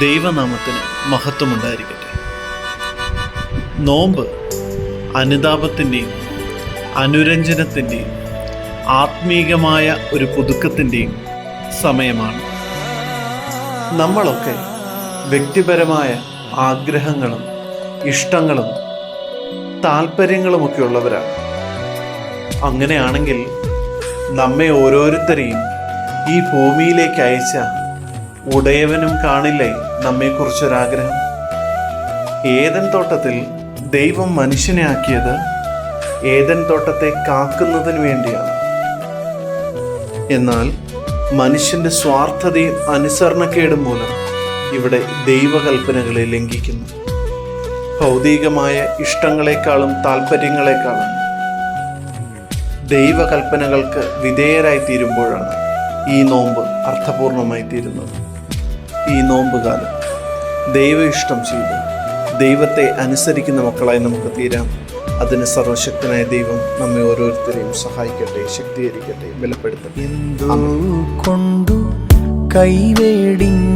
ദൈവനാമത്തിന് മഹത്വമുണ്ടായിരിക്കട്ടെ. നോമ്പ് അനുതാപത്തിന്റെയും അനുരഞ്ജനത്തിന്റെയും ആത്മീകമായ ഒരു പുതുക്കത്തിന്റെയും സമയമാണ്. നമ്മളൊക്കെ വ്യക്തിപരമായ ആഗ്രഹങ്ങളും ഇഷ്ടങ്ങളും താല്പര്യങ്ങളുമൊക്കെ ഉള്ളവരാണ്. അങ്ങനെയാണെങ്കിൽ നമ്മെ ഓരോരുത്തരെയും ഈ ഭൂമിയിലേക്ക് അയച്ച ഉടയവനും കാണില്ലേ നമ്മെക്കുറിച്ചൊരാഗ്രഹം? ഏതൻ തോട്ടത്തിൽ ദൈവം മനുഷ്യനെ ആക്കിയത്? ഏതൻ തോട്ടത്തെ കാക്കുന്നതിന് വേണ്ടിയാണ്. എന്നാൽ മനുഷ്യന്റെ സ്വാർത്ഥതയും അനുസരണക്കേടും മൂലം ഇവിടെ ദൈവകൽപ്പനകളെ ലംഘിക്കുന്നു. ഭൗതികമായ ഇഷ്ടങ്ങളെക്കാളും താല്പര്യങ്ങളെക്കാളും ദൈവകൽപ്പനകൾക്ക് വിധേയരായി തീരുമ്പോഴാണ് ഈ നോമ്പ് അർത്ഥപൂർണമായി തീരുന്നത് ഈ നോമ്പുകാലം. ദൈവ ഇഷ്ടം ചെയ്ത്. ദൈവത്തെ അനുസരിക്കുന്ന മക്കളായി നമുക്ക് തീരാം. അതിന് സർവശക്തനായ ദൈവം നമ്മെ ഓരോരുത്തരെയും സഹായിക്കട്ടെ ശക്തീകരിക്കട്ടെ ബലപ്പെടുത്തട്ടെ. എന്തോ കൊണ്ടു കൈവേടിഞ്ഞ